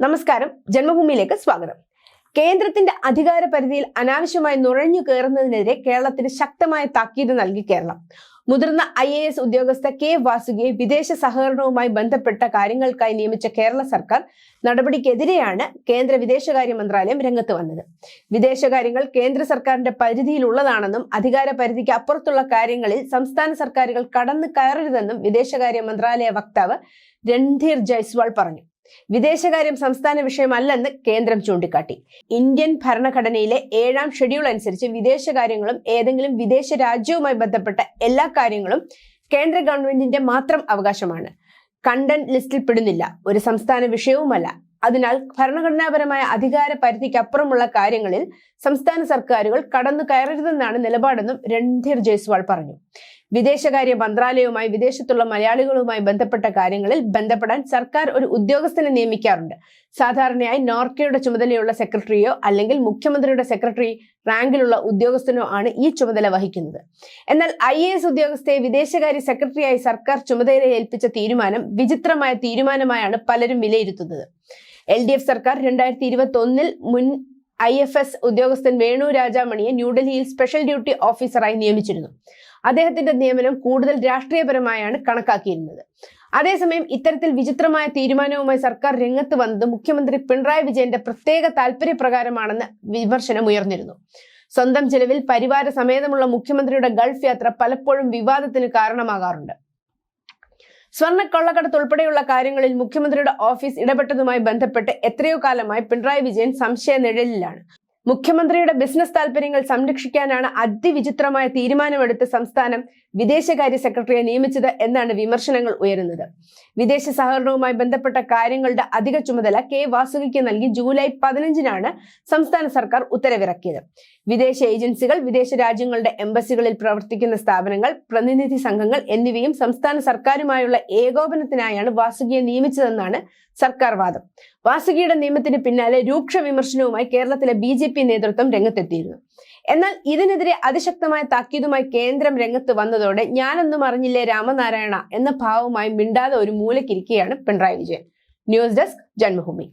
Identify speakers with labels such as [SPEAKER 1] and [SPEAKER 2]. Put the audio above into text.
[SPEAKER 1] നമസ്കാരം. ജന്മഭൂമിയിലേക്ക് സ്വാഗതം. കേന്ദ്രത്തിന്റെ അധികാര പരിധിയിൽ അനാവശ്യമായി നുഴഞ്ഞു കയറുന്നതിനെതിരെ കേരളത്തിന് ശക്തമായ താക്കീത് നൽകി കേരളം. മുതിർന്ന ഐ എ എസ് ഉദ്യോഗസ്ഥ കെ വാസുകിയെ വിദേശ സഹകരണവുമായി ബന്ധപ്പെട്ട കാര്യങ്ങൾക്കായി നിയമിച്ച കേരള സർക്കാർ നടപടിക്കെതിരെയാണ് കേന്ദ്ര വിദേശകാര്യ മന്ത്രാലയം രംഗത്ത് വന്നത്. വിദേശകാര്യങ്ങൾ കേന്ദ്ര സർക്കാരിന്റെ പരിധിയിലുള്ളതാണെന്നും അധികാര പരിധിക്ക് അപ്പുറത്തുള്ള കാര്യങ്ങളിൽ സംസ്ഥാന സർക്കാരുകൾ കടന്നു കയറരുതെന്നും വിദേശകാര്യ മന്ത്രാലയ വക്താവ് രൺധീർ ജയ്സ്വാൾ പറഞ്ഞു. വിദേശകാര്യം സംസ്ഥാന വിഷയമല്ലെന്ന് കേന്ദ്രം ചൂണ്ടിക്കാട്ടി. ഇന്ത്യൻ ഭരണഘടനയിലെ ഏഴാം ഷെഡ്യൂൾ അനുസരിച്ച് വിദേശകാര്യങ്ങളും ഏതെങ്കിലും വിദേശ രാജ്യവുമായി ബന്ധപ്പെട്ട എല്ലാ കാര്യങ്ങളും കേന്ദ്ര ഗവൺമെന്റിന്റെ മാത്രം അവകാശമാണ്. കണ്ടന്റ് ലിസ്റ്റിൽ പെടുന്നില്ല. ഒരു സംസ്ഥാന വിഷയവുമല്ല. അതിനാൽ ഭരണഘടനാപരമായ അധികാര പരിധിക്കപ്പുറമുള്ള കാര്യങ്ങളിൽ സംസ്ഥാന സർക്കാരുകൾ കടന്നു കയറരുതെന്നാണ് നിലപാടെന്നും രൺധീർ ജയ്സ്വാൾ പറഞ്ഞു. വിദേശകാര്യ മന്ത്രാലയവുമായി വിദേശത്തുള്ള മലയാളികളുമായി ബന്ധപ്പെട്ട കാര്യങ്ങളിൽ ബന്ധപ്പെടാൻ സർക്കാർ ഒരു ഉദ്യോഗസ്ഥനെ നിയമിക്കാറുണ്ട്. സാധാരണയായി നോർക്കയുടെ ചുമതലയുള്ള സെക്രട്ടറിയോ അല്ലെങ്കിൽ മുഖ്യമന്ത്രിയുടെ സെക്രട്ടറി റാങ്കിലുള്ള ഉദ്യോഗസ്ഥനോ ആണ് ഈ ചുമതല വഹിക്കുന്നത്. എന്നാൽ ഐ എ എസ് ഉദ്യോഗസ്ഥയെ വിദേശകാര്യ സെക്രട്ടറിയായി സർക്കാർ ചുമതല ഏൽപ്പിച്ച തീരുമാനം വിചിത്രമായ തീരുമാനമായാണ് പലരും വിലയിരുത്തുന്നത്. എൽ ഡി എഫ് സർക്കാർ രണ്ടായിരത്തി ഇരുപത്തി ഒന്നിൽ മുൻ ഐ എഫ് എസ് ഉദ്യോഗസ്ഥൻ വേണു രാജാമണിയെ ന്യൂഡൽഹിയിൽ സ്പെഷ്യൽ ഡ്യൂട്ടി ഓഫീസറായി നിയമിച്ചിരുന്നു. അദ്ദേഹത്തിന്റെ നിയമനം കൂടുതൽ രാഷ്ട്രീയപരമായാണ് കണക്കാക്കിയിരുന്നത്. അതേസമയം ഇത്തരത്തിൽ വിചിത്രമായ തീരുമാനവുമായി സർക്കാർ രംഗത്ത് വന്നത് മുഖ്യമന്ത്രി പിണറായി വിജയന്റെ പ്രത്യേക താല്പര്യപ്രകാരമാണെന്ന് വിമർശനം ഉയർന്നിരുന്നു. സ്വന്തം ചെലവിൽ പരിവാര സമേതമുള്ള മുഖ്യമന്ത്രിയുടെ ഗൾഫ് യാത്ര പലപ്പോഴും വിവാദത്തിന് കാരണമാകാറുണ്ട്. സ്വർണ കൊള്ളക്കടത്ത് ഉൾപ്പെടെയുള്ള കാര്യങ്ങളിൽ മുഖ്യമന്ത്രിയുടെ ഓഫീസ് ഇടപെട്ടതുമായി ബന്ധപ്പെട്ട് എത്രയോ കാലമായി പിണറായി വിജയൻ സംശയ നിഴലിലാണ് മുഖ്യമന്ത്രിയുടെ ബിസിനസ് താല്പര്യങ്ങൾ സംരക്ഷിക്കാനാണ് അതിവിചിത്രമായ തീരുമാനമെടുത്ത് സംസ്ഥാനം വിദേശകാര്യ സെക്രട്ടറിയെ നിയമിച്ചത് എന്നാണ് വിമർശനങ്ങൾ ഉയരുന്നത്. വിദേശ സഹകരണവുമായി ബന്ധപ്പെട്ട കാര്യങ്ങളുടെ അധിക ചുമതല കെ വാസുകിക്ക് നൽകി ജൂലൈ പതിനഞ്ചിനാണ് സംസ്ഥാന സർക്കാർ ഉത്തരവിറക്കിയത്. വിദേശ ഏജൻസികൾ വിദേശ രാജ്യങ്ങളുടെ എംബസികളിൽ പ്രവർത്തിക്കുന്ന സ്ഥാപനങ്ങൾ പ്രതിനിധി സംഘങ്ങൾ എന്നിവയും സംസ്ഥാന സർക്കാരുമായുള്ള ഏകോപനത്തിനായാണ് വാസുകിയെ നിയമിച്ചതെന്നാണ് സർക്കാർ വാദം. വാസുകിയുടെ നിയമത്തിന് പിന്നാലെ രൂക്ഷ വിമർശനവുമായി കേരളത്തിലെ ബി പി നേതൃത്വം രംഗത്തെത്തിയിരുന്നു. എന്നാൽ ഇതിനെതിരെ അതിശക്തമായ താക്കീതുമായി കേന്ദ്രം രംഗത്ത് വന്നതോടെ ഞാനൊന്നും അറിഞ്ഞില്ലേ രാമനാരായണ എന്ന ഭാവവുമായി മിണ്ടാതെ ഒരു മൂലക്കിരിക്കുകയാണ് Pinarayi Vijayan. News desk Janmabhumi.